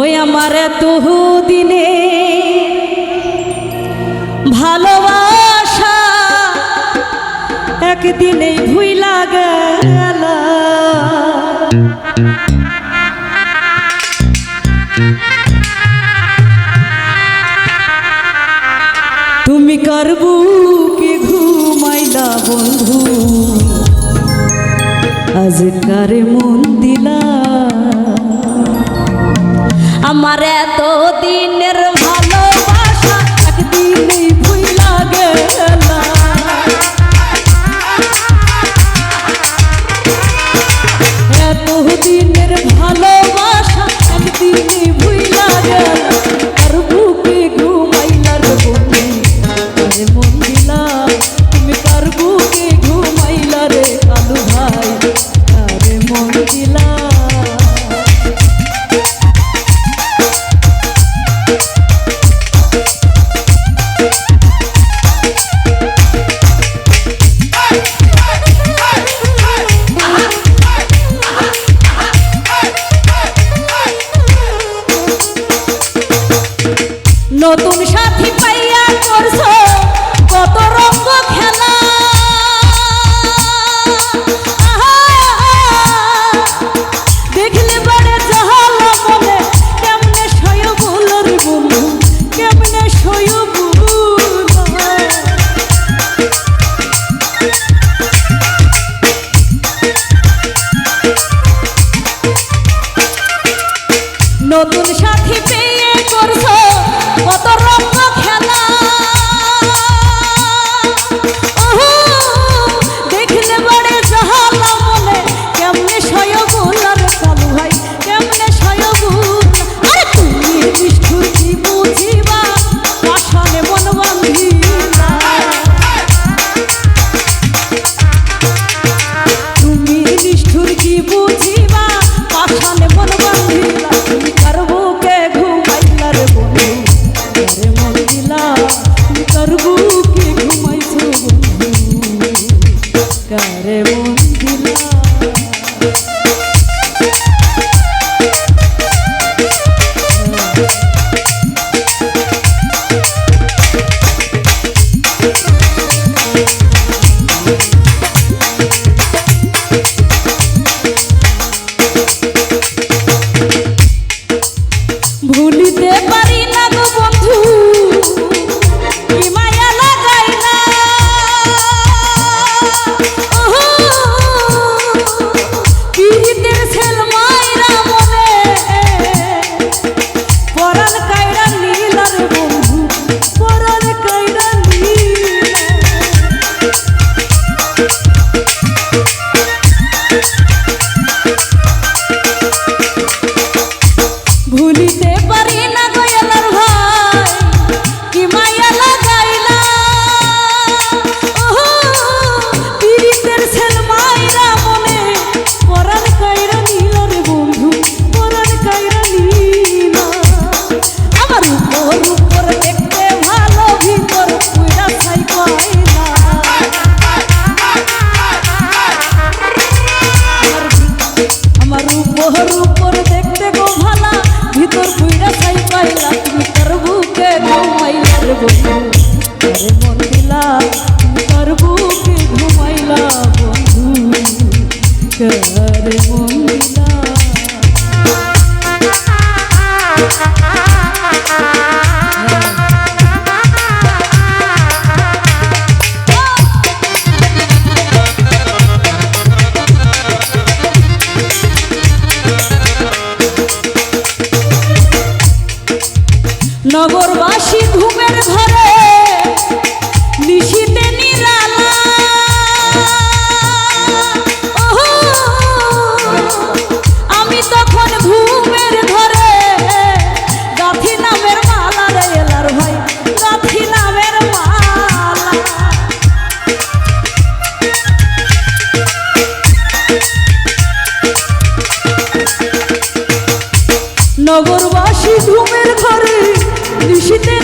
ওই আমার তহু দিনে ভালোবাসা একদিনেই ভুইলা গেল। তুমি করবু কি ঘুমাইলা বন্ধু? আজ মন দিলা আমার এত দিনের সাথী পাইয়া করছ, কত রঙ্গ খেলা। দেখলে বড় জহল বলে কেমনে সয় বুলর বুলু কেমনে সয় বুল নতুন সাথী পেয়ে রে মন খুশিতে